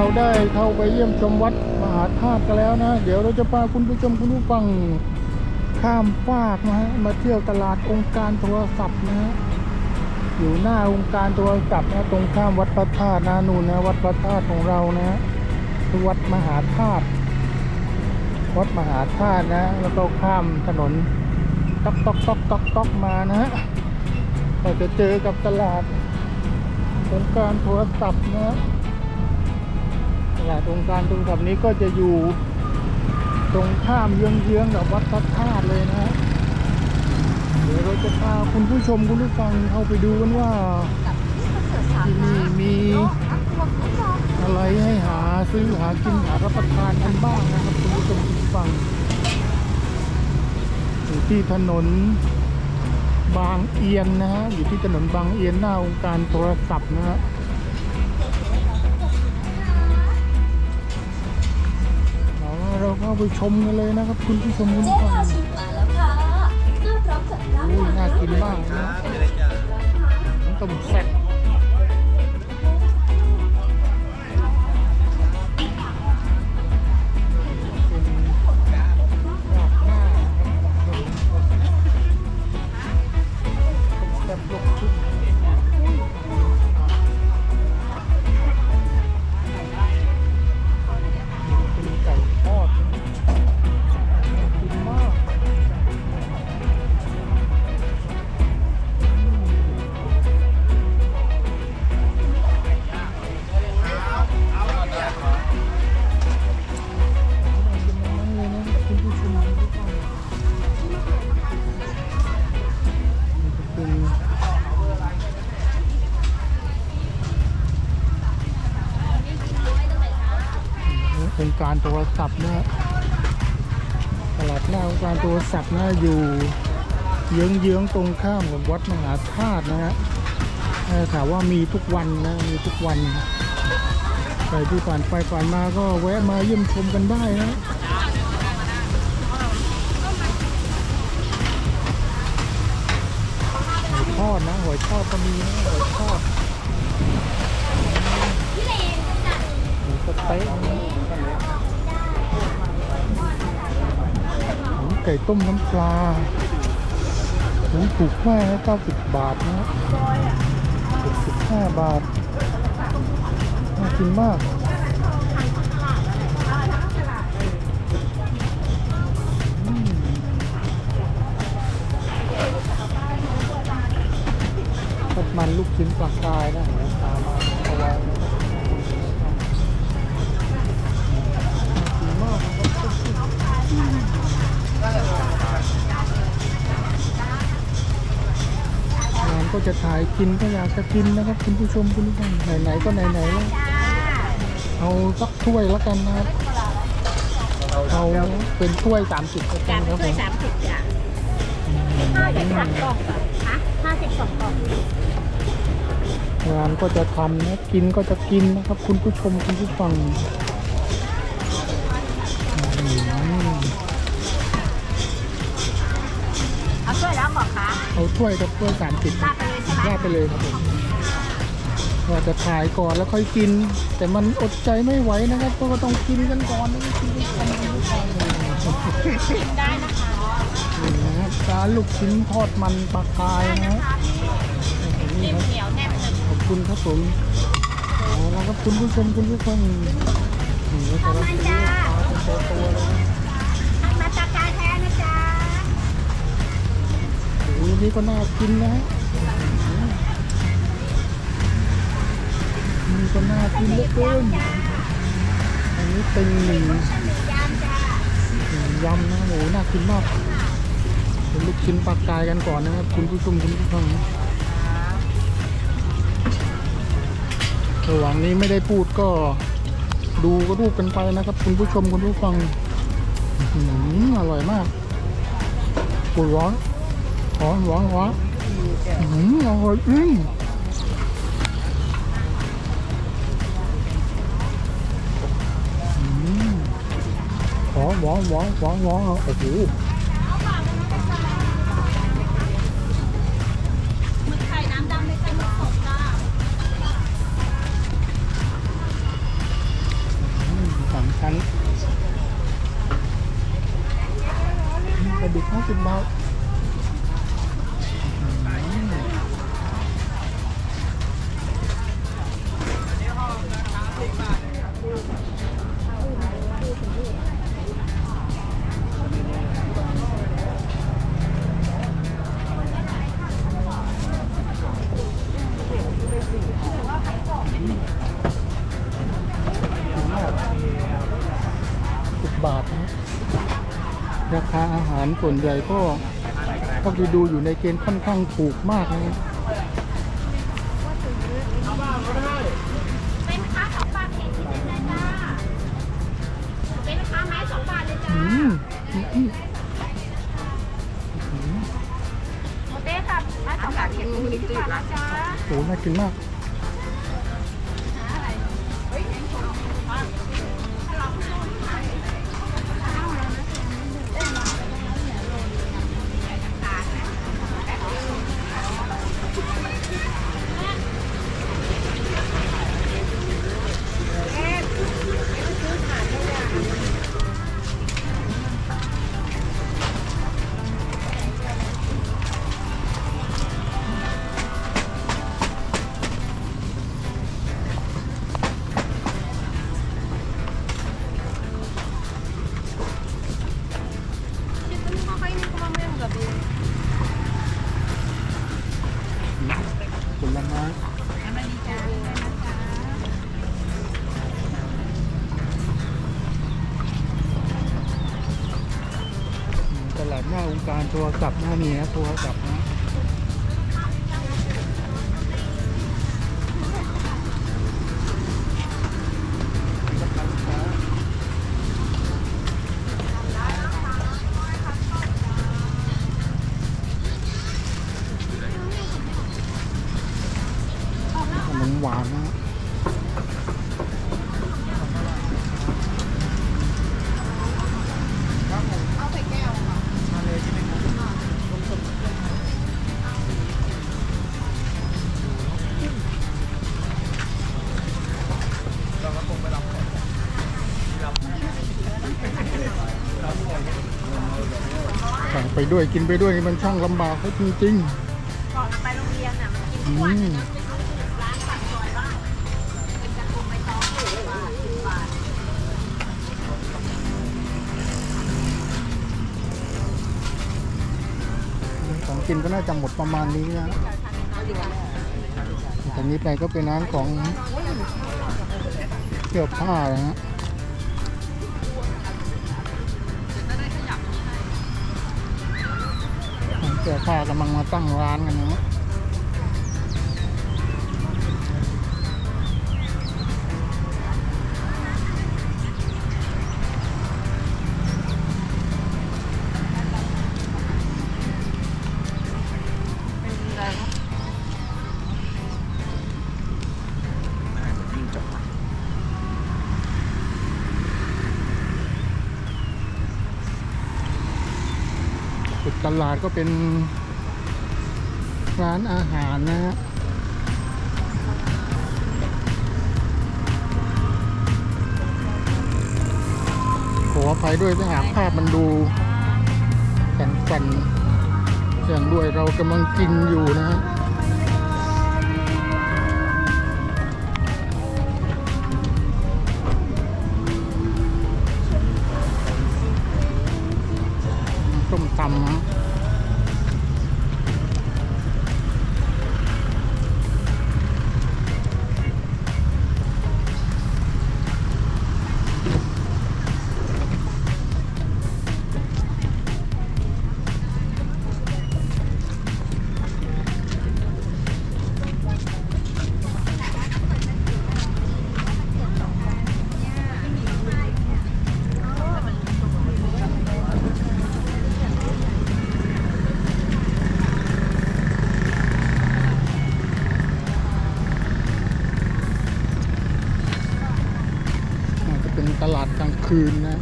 เราได้เข้าไปเยี่ยมชมวัดมหาธาตุกันแล้วนะ เดี๋ยวเราจะพาคุณผู้ชมคุณผู้ฟังข้ามฟากนะฮะมาเที่ยวตลาดองค์การโทรศัพท์นะฮะอยู่หน้าองค์การโทรศัพท์นะตรงข้ามวัดพระธาตุนานูนนะวัดพระธาตุของเรานะฮะคือวัดมหาธาตุวัดมหาธาตุนะ แล้วก็ข้ามถนนต๊อกต๊อกต๊อกต๊อกต๊อกมานะฮะเราจะเจอกับตลาดองค์การโทรศัพท์นะ ตลาดองค์การโทรศัพท์นี้ก็จะอยู่ตรงข้ามเยื้องๆกับวัดพระธาตุเลยนะฮะเดี๋ยวเราจะพาคุณผู้ชมคุณผู้ฟังเข้าไปดูกันว่าที่นี่มีอะไรให้หาซื้อหากินหารับประทานกันบ้างนะครับคุณผู้ชมคุณผู้ฟังอยู่ที่ถนนบางเอียนนะฮะอยู่ที่ถนนบางเอียนหน้าองค์การโทรศัพท์นะฮะ เอาละเราเข้าไปชมกันเลยนะครับ คุณผู้ชมคุณเจ๊ผู้ฟัพางชิมมาแล้วค่ะน่าพร้อมกับร้านอุ้ยน่ากินมากนะน้ำต้มแซ่บ การโทรศัพท์นะตลาดหน้าองค์การโทรศัพท์นะอยู่เยื้องๆตรงข้ามกับวัดมหาธาตุนะฮะถามว่ามีทุกวันนะมีทุกวันใครที่ผ่านไปผ่านมาก็แวะมาเยี่ยมชมกันได้นะหอยทอดนะหอยทอดก็มีนะหอยทอดหมูสเต๊ะ ก่ต้มน้ำปลาหูถูกมากนะ90 บาทนะ65 บาทน่ากินมากมทอดมันลูกชิ้นปลากายนะ ก็จะถ่ายกินก็อยากจะกินนะครับคุณผู้ชมคุณผู้ฟังไหนๆก็ไหนๆแล้วเอาสักถ้วยแล้วกันนะครับเอาเป็นถ้วย30แล้วกันครับผถ้วยมสามสิบจ้ะห้าสิบสามกล่องเหรอฮะห้าสิบสองกล่องงานก็จะทำนะกินก็จะกินนะครับ คุณผู้ชมคุณผู้ฟังอืม เอาถ้วยกับถ้วย30ลาดไปเลยใช่ไหมราดไปเลยครับผมว่าจะถ่ายก่อนแล้วค่อยกิน แต่มันอดใจไม่ไหวนะครับก็ต้องกินกันก่อนนะครับคุณผู้ชมคุณผู้ฟังชิมได้นะคะนี่นะครับร้านลูกชิ้นทอดมันปลากายนะฮะนี่นิ่มครับเหนียวแน่นหนึบขอบคุณครับผมเอาละครับคุณผู้ชมคุณผู้ฟังนี่ก็จะรับ นี่ก็น่ากินนะฮะนี่ก็น่ากินเหลือเกินอันนี้เป็นหนึ่งหมี่ยำจ้ะยำนะโหน่ากินมากเป็นลูกชิ้นปลากายกันก่อนนะครับ คุณผู้ชมคุณผู้ฟังระหว่างนี้ไม่ได้พูดก็ดูก็รูปกันไปนะครับ คุณผู้ชมคุณผู้ฟังอร่อยมากปุ๋ยร้อน หอมหวานหวานอืมอหืออร่อยจริงอื้อหวานหวานหวานหวานหวานโอ้โห ราคาอาหารส่วนใหญ่ก็เท่าที่ดูอยู่ในเกณฑ์ค่อนข้างถูกมากนะเป็นค้าสองบาทเองที่เป็นเล ตัวกลับหน้ามีนะตัวกลับน้ ด้วยกินไปด้วยนี่มันช่างลำบากเขาจริงก่อนไปโรงเรียนอะมันกินทุกวันอืมร้านปากซอยบ้านเป็นกระทงใบตองสิบบาสิบบาทของกินก็น่าจะหมดประมาณนี้นะจากนี้ไปก็เป็นร้านของเสื้อผ้านะฮะ เสือผ้ากำลังมาตั้งร้านกันนะ ตลาดก็เป็นร้านอาหารนะฮะขออภัยด้วยถ้าหากภาพมันดูสั่นๆเสียงด้วยเรากำลังกินอยู่นะฮะ ส้ เป็นตลาดกลางคืนนะ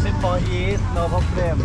เซนต์ฟอร์อีสโนพอบเลม